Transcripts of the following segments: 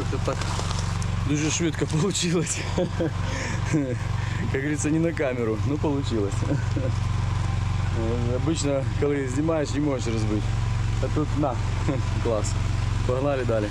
Как-то так дуже швидко получилось. Как говорится, не на камеру, но получилось. Обычно, коли знімаєш, не можеш розбити. А тут на, клас. Погнали далі.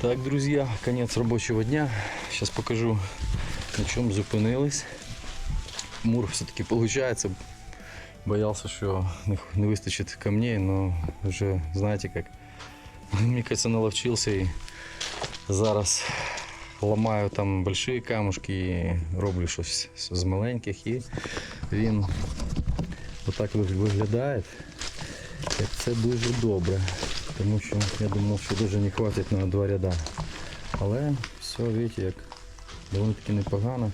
Так, друзья, конец рабочего дня. Сейчас покажу, на чем зупинились. Мур все-таки получается. Боялся, что не- выстачит камней, но уже знаете как. Мне кажется, наловчился и зараз ламаю там большие камушки і роблю щось з маленьких і він отак ви- виглядає. Це дуже добре, тому що я думав, що дуже не хватить на два ряда. Але все, бачите, як доволі таки непогано.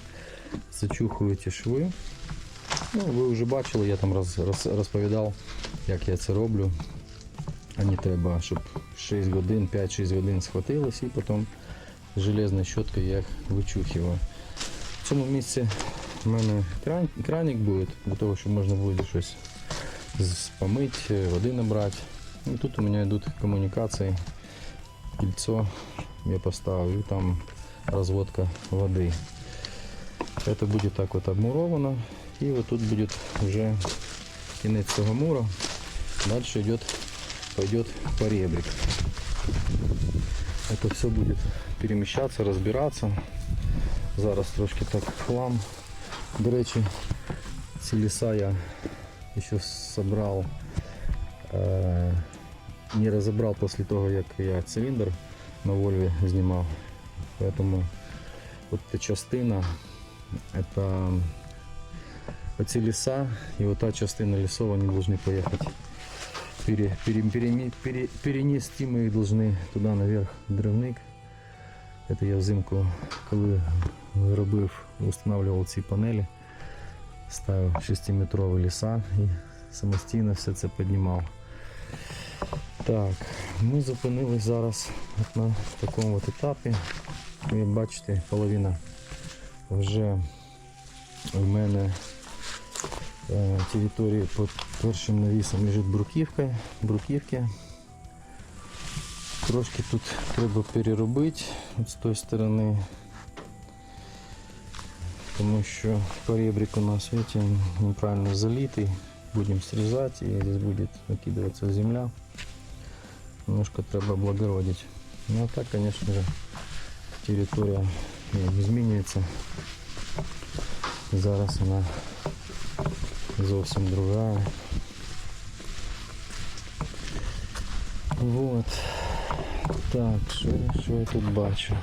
Зачухую ті шви. Ну, ви вже бачили, я там роз, роз, розповідав, як я це роблю. Ані треба, щоб 6 годин, 5-6 годин схватилось і потім железною щоткою я їх вичухиваю. В цьому місці в мене кран, краник буде, для того, щоб можна буде щось з- помыть, э, воды набрать. И тут у меня идут коммуникации. Кольцо я поставил, и там разводка воды. Это будет так вот обмуровано. И вот тут будет уже кінець цього мура. Дальше идет, пойдет поребрик. Это все будет перемещаться, разбираться. Зараз трошки так хлам. До речі, ці ліса я еще собрал, э, не разобрал после того, как я цилиндр на Вольве снимал. Поэтому вот эта частина, это эти леса и вот та частина лесов, они должны поехать. Пере, пере- переме- пере- перенести мы их должны туда наверх в дровник. Это я взимку, коли робив, устанавливал ці панелі ставив 6-метрові ліса і самостійно все це піднімав. Так, ми зупинились зараз на такому от етапі. Як бачите, половина вже в мене е, території під першим навісом лежить бруківка, бруківки. Трошки тут треба переробити от з тої сторони тому що поребрик у нас видите, неправильно залитий будем срезать, и здесь будет накидываться земля. Немножко треба облагородить. Ну а так, конечно же, территория не змінюється. Зараз вона зовсім друга. Вот. Так, що, що я тут бачу?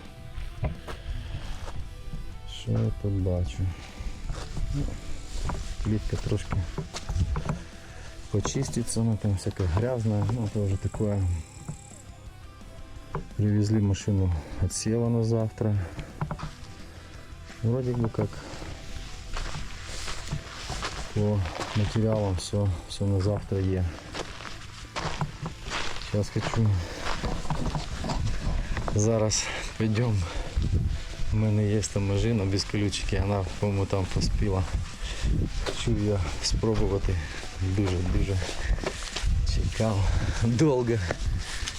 Що я тут бачу? Ну, Плитка трошки почистится, она там всякая грязная, ну это уже такое. Привезли машину отсела на завтра. Вроде бы как по материалам все, все на завтра е. Сейчас хочу зараз пойдем. У мене є там машина без ключики, вона, по-моєму, там поспіла. Хочу я спробувати. Дуже-дуже чекав довго,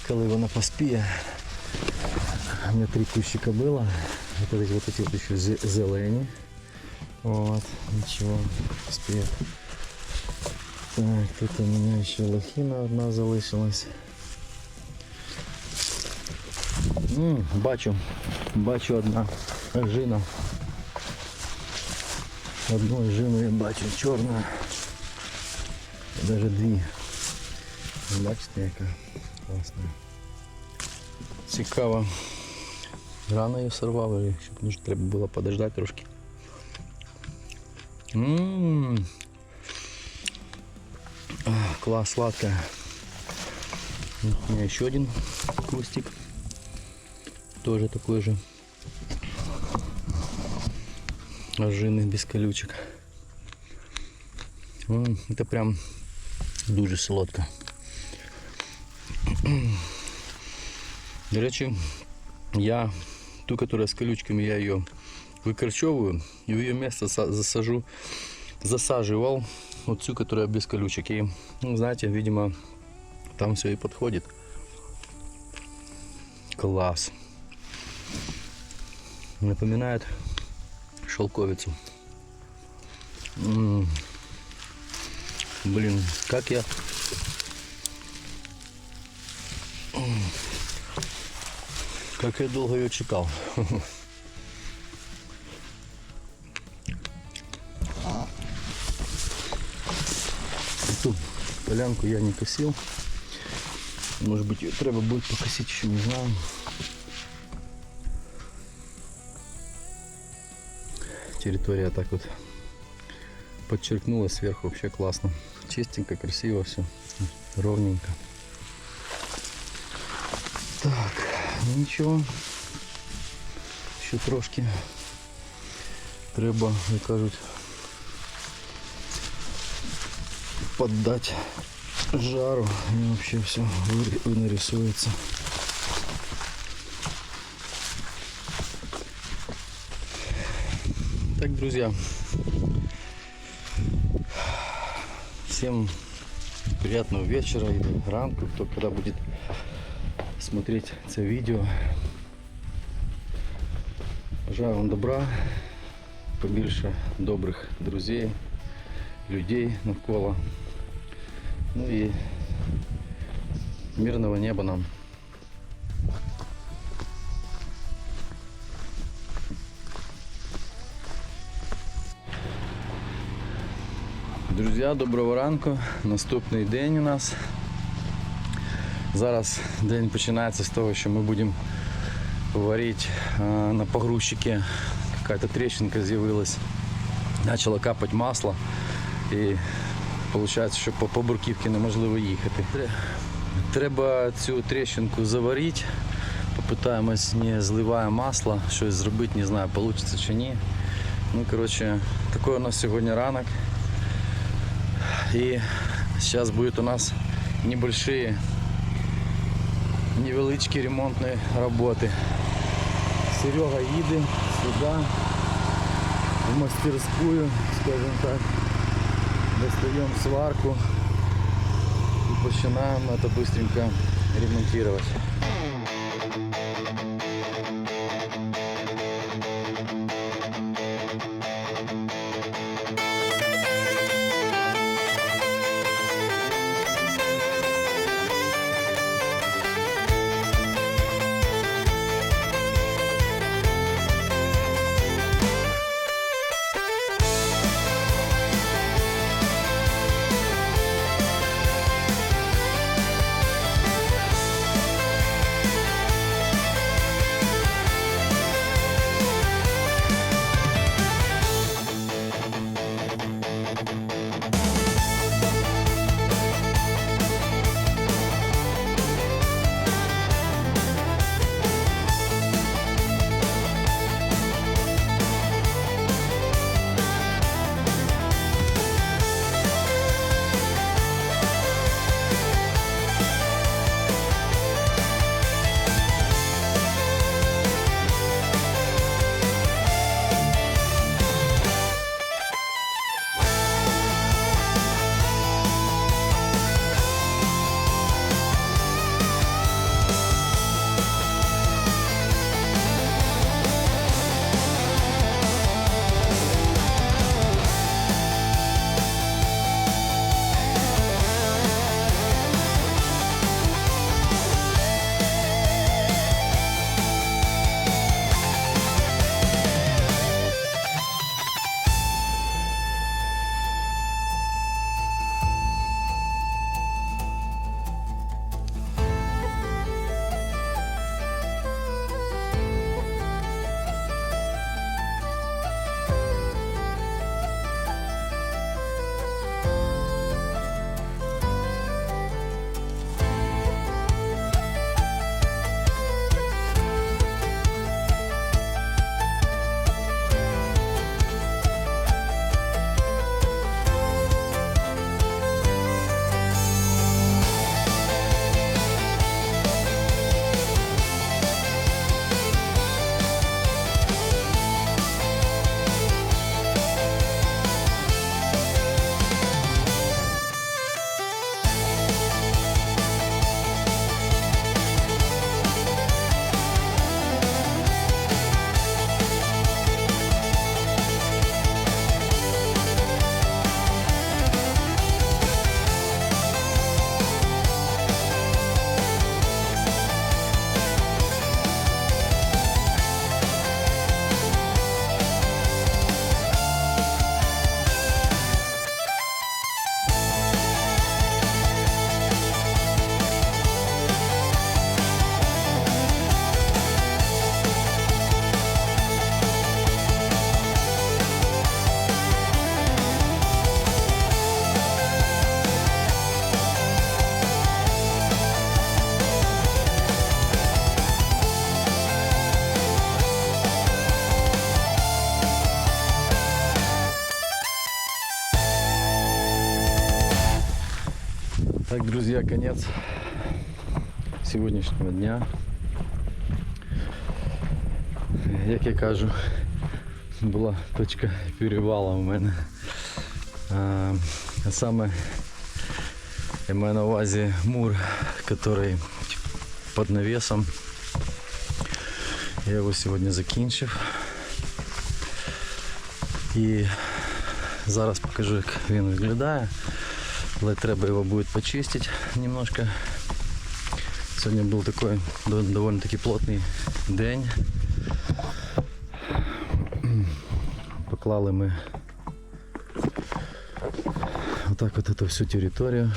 коли вона поспіє. У мене три кущика було. Вот эти вот эти вот еще зе- зелені. Вот, ничего, поспіє. Так, тут у мене ще лохина одна залишилась. М, бачу, бачу одна жина. Одну жину я бачу чорну. Даже дві. Бачите, яка класна. Цікаво. Рано її сорвав, і щоб може треба було подождати трошки. Ммм. Класс, сладкая. У меня еще один кустик. Тоже такой же. Ожины без колючек. М, Это прям дуже солодко. До речі, я ту, которая с колючками, я ее выкорчевываю и в ее место са- засажу, засаживал вот цю, которая без колючек. И, ну, знаете, видимо, там все и подходит. Класс. Напоминает шелковицу. М. Блин, как я... Как я долго ее чекал. Эту полянку я не косил. Может быть, ее треба будет покосить еще, не знаю. Территория так вот подчеркнула сверху вообще классно. Чистенько, красиво все. Ровненько. Так, ну нічого. Ще трошки треба, як кажуть, поддать жару и вообще все нарисуется. Так, друзья, всем приятного вечера или ранку, кто когда будет смотреть это видео. Бажаю вам добра, побільше добрих друзей, людей навколо. Ну и мирного неба нам. Друзі, доброго ранку. Наступний день у нас. Зараз день починається з того, що ми будемо варити а, на погрузчике. Какая-то трещинка з'явилась. Почало капати масло. І виходить, що по побурківці неможливо їхати. Треба цю трещинку заварити. Попитаємось, не зливає масло, щось зробити, не знаю, вийде чи ні. Ну, коротше, такий у нас сьогодні ранок. И сейчас будет у нас небольшие, невеличкі ремонтні роботи. Серега їде сюди, в мастерскую, скажем так. Достаем сварку и начинаем это быстренько ремонтировать. Так, друзья, конец сегодняшнего дня. Як я кажу, була точка перевала у мене. А, а саме я маю на увазі мур, який під навесом. Я його сьогодні закінчив. І зараз покажу, як він виглядає. але треба его будет почистить немножко. Сегодня был такой довольно-таки плотный день. Поклали мы вот так вот эту всю территорию.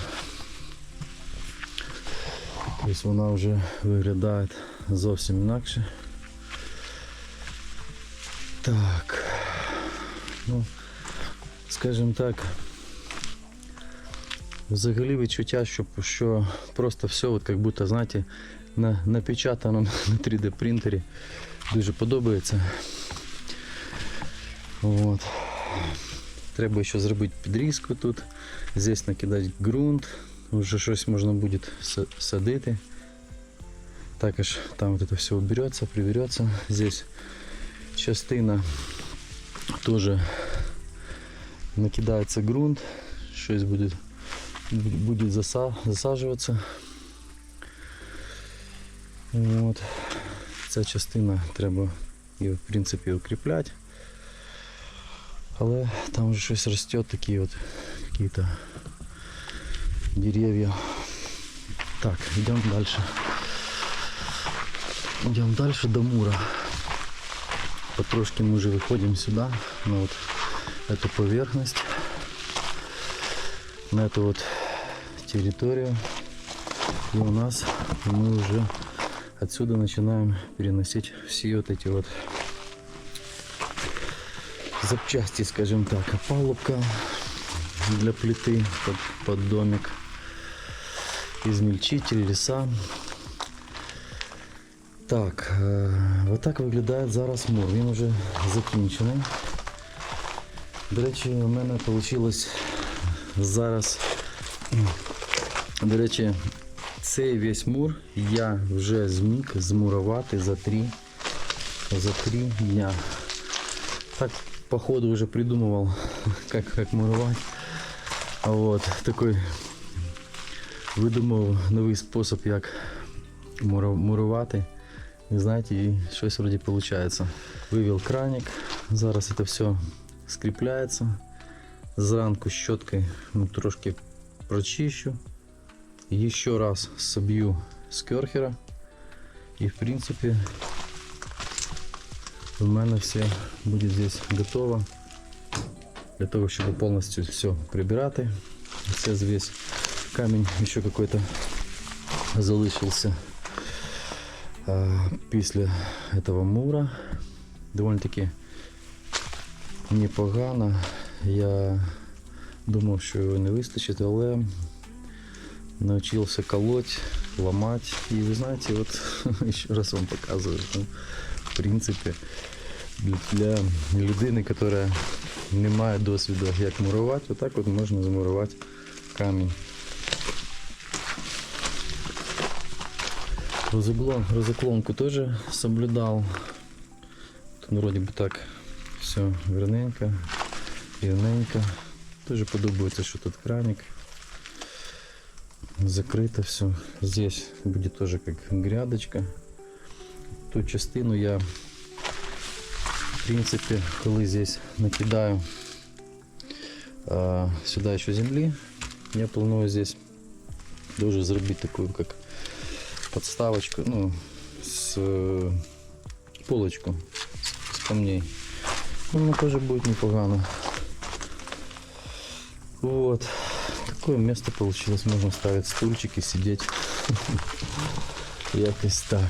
То есть вона вже виглядає зовсім інакше. Так, ну, скажем так, взагалі відчуття, що, що просто все, от як будто, знаєте, на, напечатано на 3D принтері. Дуже подобається. От. Треба ще зробити підрізку тут. Здесь накидати ґрунт. Вже щось можна буде са- садити. Також там вот это все уберется, приберется. Здесь частина тоже накидается грунт, щось будет, будет заса, засаживаться. Вот. Ця частина треба її в принципі укріпляти. Але там вже щось росте, такі от какие-то деревья. Так, идем дальше. Идем дальше до Мура. Потрошки мы уже выходим сюда, на вот эту поверхность, на эту вот территорию. И у нас мы уже отсюда начинаем переносить все вот эти вот запчасти, скажем так, опалубка для плиты под, под домик, измельчитель, леса. Так, е, отак виглядає зараз мур. Він вже закінчений. До речі, у мене вийшло зараз. До речі, цей весь мур я вже зміг змурувати за три, за три дня. Так, походу вже придумував, як, як мурувати. А от такий видумав новий спосіб, як мурувати. І знаєте, і щось вроді виходить. Вивів краник, зараз це все скріпляється. Зранку щоткою ну, трошки прочищу. І ще раз соб'ю з керхера. І в принципі у мене все буде здесь готово. Для того, щоб повністю все прибирати. Це весь камінь ще какой-то залишився а, після этого мура. Довольно-таки непогано. Я думав, що його не вистачить, але научился колоть, ломать. И вы знаете, вот еще раз вам показываю, что в принципе для людини, яка не має досвіду, як мурувати, отак от можна замурувати камінь. Розоблон, розоклонку теж соблюдав. Тут вроді би так все вірненько, вірненько. Дуже подобається, що тут краник. Закрито все. Здесь будет тоже как грядочка. Ту частину я в принципе, коли здесь накидаю а, сюда еще земли, я планую здесь тоже зробити такую как подставочку, ну, с э, полочку с, камней. Ну, Воно тоже будет непогано. Вот Такое место получилось. Можно ставить стульчики, сидеть. Якось так.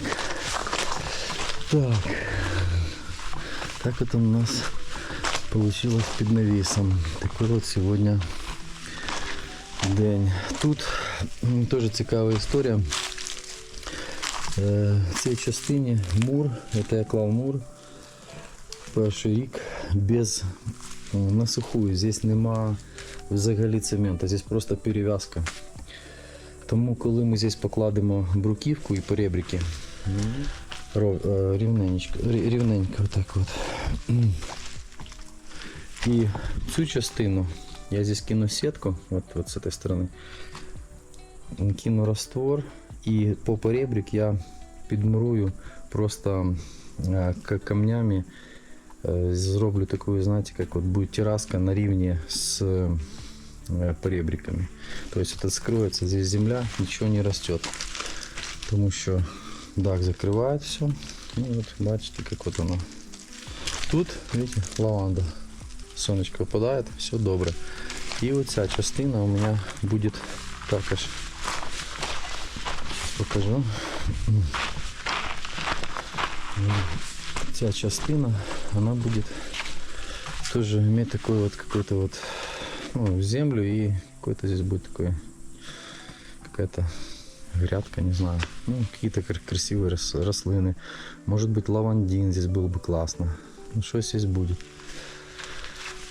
Так. Так это у нас получилось під навісом. Такий от сьогодні день. Тут м, теж цікава історія. Е, В цій частині мур, це я клав мур перший рік без м, е, на сухую. Здесь нема взагалі цемента, здесь просто перев'язка. Тому коли ми здесь покладемо бруківку і поребрики, е, рівненько, рівненько отак от. І цю частину я здесь кину сетку, от, от з цієї сторони. Кину раствор і по поребрик я підмурую просто е, камнями. Е, Зроблю таку, знаєте, як от буде терраска на рівні з е, поребриками. То есть это скроется, здесь земля, ничего не растет. Потому что дах закрывает все. И вот бачите, как вот оно. Тут, видите, лаванда. Сонечко випадає, все добре. І оця частина у мене буде також. Покажу. Ця частина, она будет тоже иметь такой вот какой-то вот ну, землю и какой-то здесь будет такой какая-то грядка, не знаю. Ну, какие-то кр- красивые рос- рослины. Может быть, лавандин здесь был бы классно. Ну, что здесь будет?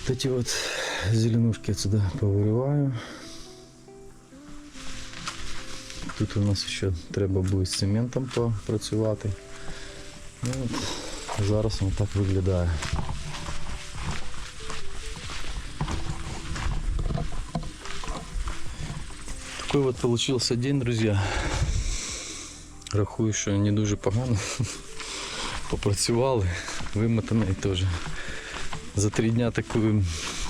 Вот эти вот зеленушки отсюда повырываю. Тут у нас ще треба буде з цементом попрацювати. Ну, от, зараз воно так виглядає. Такой вот получился день, друзья. Рахую, що не дуже погано. Попрацювали, вимотаний теж. За три дня таку,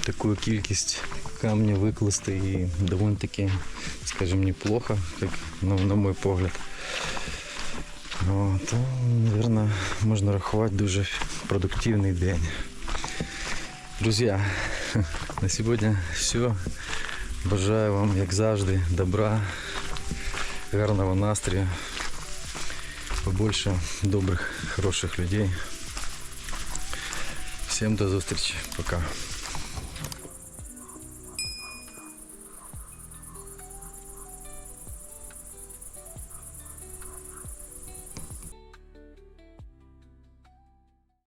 таку кількість камня викласти і доволі таки, скажімо, неплохо, як на, на мой погляд. О, то, мабуть, можна рахувати дуже продуктивний день. Друзі, на сьогодні все. Бажаю вам, як завжди, добра, гарного настрою, побольше добрих, хороших людей. Всім до зустрічі. Пока.